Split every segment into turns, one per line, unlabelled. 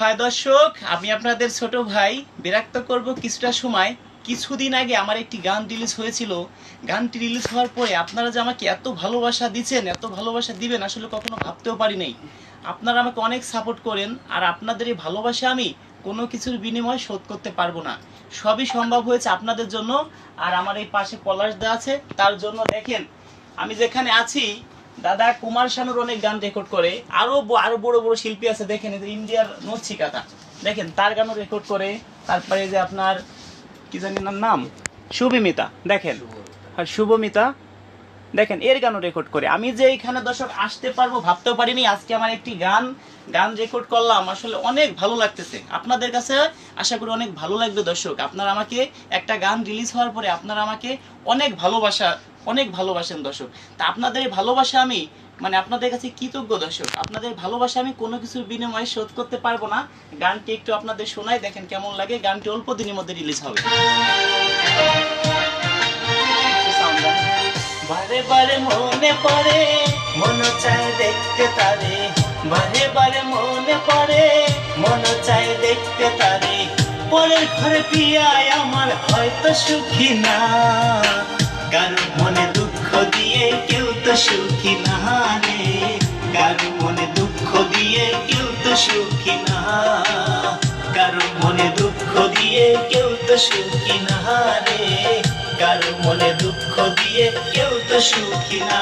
হয় দর্শক, আমি আপনাদের ছোট ভাই বিরক্ত করব কিছুটা সময়। কিছুদিন আগে আমার একটি গান রিলিজ হয়েছিল। গানটি রিলিজ হওয়ার পরে আপনারা যে আমাকে এত ভালোবাসা দিচ্ছেন, এত ভালোবাসা দিবেন, আসলে কখনো ভাবতেও পারি নাই। আপনারা আমাকে অনেক সাপোর্ট করেন আর আপনাদের এই ভালোবাসা আমি কোনো কিছুর বিনিময়ে শোধ করতে পারব না। সবই সম্ভব হয়েছে আপনাদের জন্য। আর আমার এই পাশে পলাশ দা আছে, তার জন্য দেখেন, আমি যেখানে আছি দাদা কুমার শানুর অনেক গান রেকর্ড করে। আরও আরও বড় বড় শিল্পী আছে, দেখেন ইন্ডিয়ার নচিকাতা। দেখেন, তার গানও রেকর্ড করে। তারপরে যে আপনার, কি জানি না নাম? শুভমিতা দেখেন। আর শুভমিতা দেখেন, এর গানও রেকর্ড করে। আমি যে এখানে দর্শক আসতে পারব, ভাবতেও পারিনি, আজকে আমার একটি গান গান রেকর্ড করলাম। আসলে অনেক ভালো লাগতেছে। আপনাদের কাছে আশা করি অনেক ভালো লাগবে দর্শক। আপনারা আমাকে একটা গান রিলিজ হওয়ার পরে আপনারা আমাকে অনেক ভালোবাসা অনেক ভালোবাসেন দর্শক। তা আপনাদের ভালোবাসা আমি মানে আপনাদের কাছে কৃতজ্ঞ দর্শক। আপনাদের ভালোবাসা আমি কোনো কিছুর বিনিময়ে শোধ করতে পারব না। গানটি একটু আপনাদের শোনাই, দেখেন কেমন লাগে। গানটি অল্প দিনের মধ্যে রিলিজ হবে। বারে বারে মনে পড়ে, মন চায় দেখতে তারে। বারে বারে মনে পড়ে, মন চায় দেখতে তারে। পরের ঘরে পিয়ায় আমার, হয়তো সুখী না। কারও মনে দুঃখ দিয়ে কেউ তো সুখী না রে কারও মনে দুঃখ দিয়ে কেউ তো সুখী না। কারও মনে দুঃখ দিয়ে কেউ তো সুখী না রে কারও মনে দুঃখ দিয়ে কেউ তো সুখী না।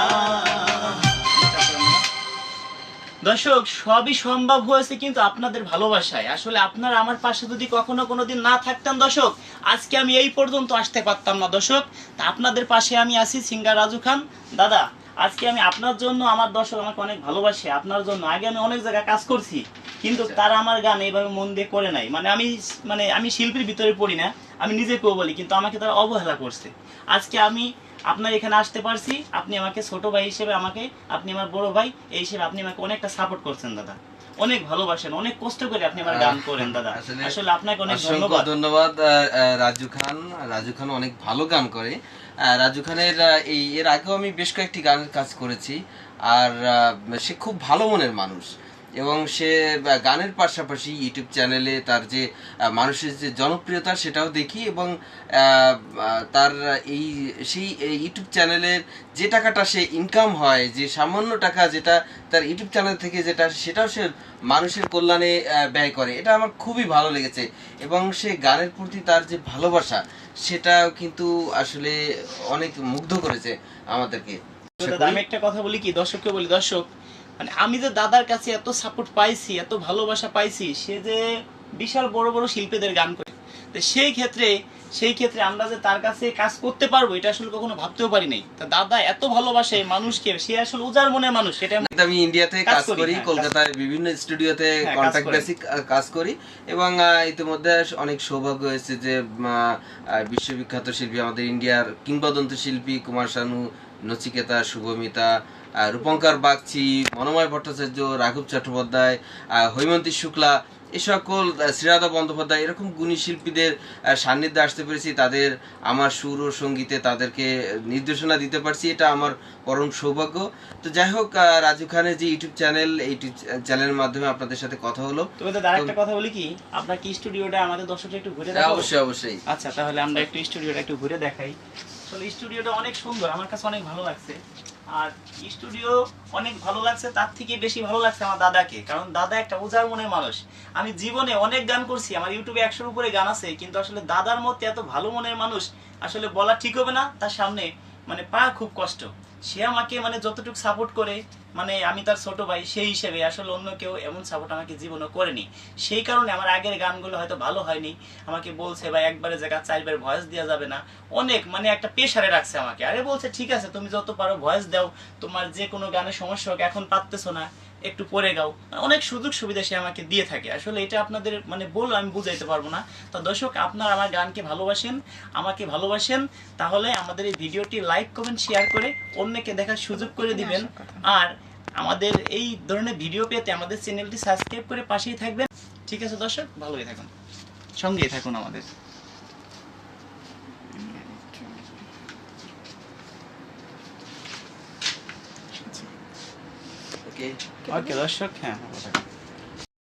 দর্শক সবই সম্ভব হয়েছে কিন্তু আপনাদের ভালোবাসায়। আসলে আপনারা আমার পাশে যদি কখনো কোনোদিন না থাকতেন দর্শক আজকে আমি এই পর্যন্ত আসতে পারতাম না দর্শক। তা আপনাদের পাশে আমি আছি সিঙ্গার রাজু খান। দাদা আজকে আমি আপনার জন্য আমার দর্শক আমাকে অনেক ভালোবাসে। আপনার জন্য আগে আমি অনেক জায়গায় কাজ করছি কিন্তু তারা আমার গান এইভাবে মন দিয়ে করে নাই। মানে আমি মানে আমি শিল্পীর ভিতরে পড়ি না আমি নিজেকেও বলি কিন্তু আমাকে তারা অবহেলা করছে। আজকে আমি আপনার এখানে আসতে পারছি আপনি আমাকে ছোট ভাই হিসেবে আমাকে আপনি আমার বড় ভাই এই হিসেবে আপনি আমাকে অনেকটা সাপোর্ট করছেন দাদা। অনেক ভালোবাসেন অনেক কষ্ট করে আপনি আমার গান করেন দাদা।
আসলে-
আপনাকে অনেক ধন্যবাদ।
ধন্যবাদ রাজু খান। রাজু খান অনেক ভালো গান করে। আহ, রাজু খানের এই এর আগেও আমি বেশ কয়েকটি গানের কাজ করেছি। আর সে খুব ভালো মনের মানুষ। এবং সে গানের পাশাপাশি ইউটিউব চ্যানেলে তার যে মানুষের যে জনপ্রিয়তা সেটাও দেখি এবং তার এই, সেই ইউটিউব চ্যানেলের যে টাকাটা সে ইনকাম হয়, যে সামান্য টাকা যেটা তার ইউটিউব চ্যানেল থেকে যেটা সেটাও সে মানুষের কল্যাণে ব্যয় করে। এটা আমার খুবই ভালো লেগেছে এবং সে গানের প্রতি তার যে ভালোবাসা সেটাও কিন্তু আসলে অনেক মুগ্ধ করেছে আমাদেরকে।
আমি একটা কথা বলি কি? দর্শককে বলি, দর্শক মানে আমি যে দাদার কাছে এত সাপোর্ট পাইছি এত ভালোবাসা পাইছি সে যে বিশাল বড় বড় শিল্পীদের গান করে। তো সেই ক্ষেত্রে সেই ক্ষেত্রে আমরা যে তার কাছে কাজ করতে পারব এটা আসলে কখনো ভাবতেও পারি নাই। তা দাদা এত ভালোবাসে মানুষকে সে আসলে উজার মনের মানুষ সেটা আমি-
ইন্ডিয়াতে
কাজ করি, হ্যাঁ,
কলকাতায় বিভিন্ন স্টুডিওতে
কাজ
বেসিক কাজ করি। এবং ইতিমধ্যে অনেক সৌভাগ্য হয়েছে যে বিশ্ববিখ্যাত শিল্পী আমাদের ইন্ডিয়ার কিংবদন্ত শিল্পী কুমার শানু নচিকেতা শুভমিতা রূপঙ্কর বাগচি মনোময় ভট্টাচার্য রাঘব চট্টোপাধ্যায় হৈমন্তী শুক্লা এ সকল শ্রীরাধা বন্দ্যোপাধ্যায় এরকম গুণী শিল্পীদের সান্নিধ্যে আসতে পেরেছি। তাদের আমার সুর ও সঙ্গীতে তাদেরকে নির্দেশনা দিতে পারছি। এটা আমার পরম সৌভাগ্য। তো যাই হোক রাজু খানের যে ইউটিউব চ্যানেল এই ইউটিউব চ্যানেলের মাধ্যমে আপনাদের সাথে কথা হলো।
তবে দাদা আরেকটা কথা বলি কি? আপনার কি স্টুডিওটা আমাদের দর্শকরা একটু ঘুরে
হ্যাঁ,
দেখাবো?
অবশ্যই অবশ্যই।
আচ্ছা তাহলে আমরা একটু স্টুডিওটা একটু ঘুরে দেখাই। আসলে স্টুডিওটা অনেক সুন্দর আমার কাছে অনেক ভালো লাগছে। আর স্টুডিও অনেক ভালো লাগছে, তার থেকে বেশি ভালো লাগছে আমার দাদাকে। কারণ দাদা একটা উজার মনের মানুষ। আমি জীবনে অনেক গান করছি, আমার ইউটিউবে একশোর উপরে গান আছে, কিন্তু আসলে দাদার মতো এত ভালো মনের মানুষ আসলে বলা ঠিক হবে না, তার সামনে মানে পা খুব কষ্ট। সে আমাকে মানে যতটুকু সাপোর্ট করে মানে আমি তার ছোট ভাই সেই হিসেবে আসলে অন্য কেউ এমন সাপোর্ট আমাকে জীবনে করেনি। সেই কারণে আমার আগের গানগুলো হয়তো ভালো হয়নি। আমাকে বলছে ভাই একবারে জায়গা চারবার ভয়েস দেওয়া যাবে না। অনেক মানে একটা প্রেশারে রাখছে আমাকে। আরে বলছে ঠিক আছে তুমি যত পারো ভয়েস দাও। তোমার যে কোনো গানের সমস্যা হোক এখন পারতেছো না। একটু পরে গাও। অনেক সুযোগ সুবিধা সে আমাকে দিয়ে থাকে। আসলে এটা আপনাদের মানে বল আমি বুঝাইতে পারব না। তো দর্শক আপনারা আমার গানকে ভালোবাসেন আমাকে ভালোবাসেন তাহলে আমাদের এই ভিডিওটি লাইক কমেন্ট শেয়ার করে অন্যকে দেখার সুযোগ করে দিবেন। আর আমাদের এই ধরনের ভিডিও পেতে আমাদের চ্যানেলটি সাবস্ক্রাইব করে পাশেই থাকবেন। ঠিক আছে দর্শক? ভালোই থাকুন। সঙ্গেই থাকুন আমাদের।
ওকে
ওকে দর্শক? হ্যাঁ।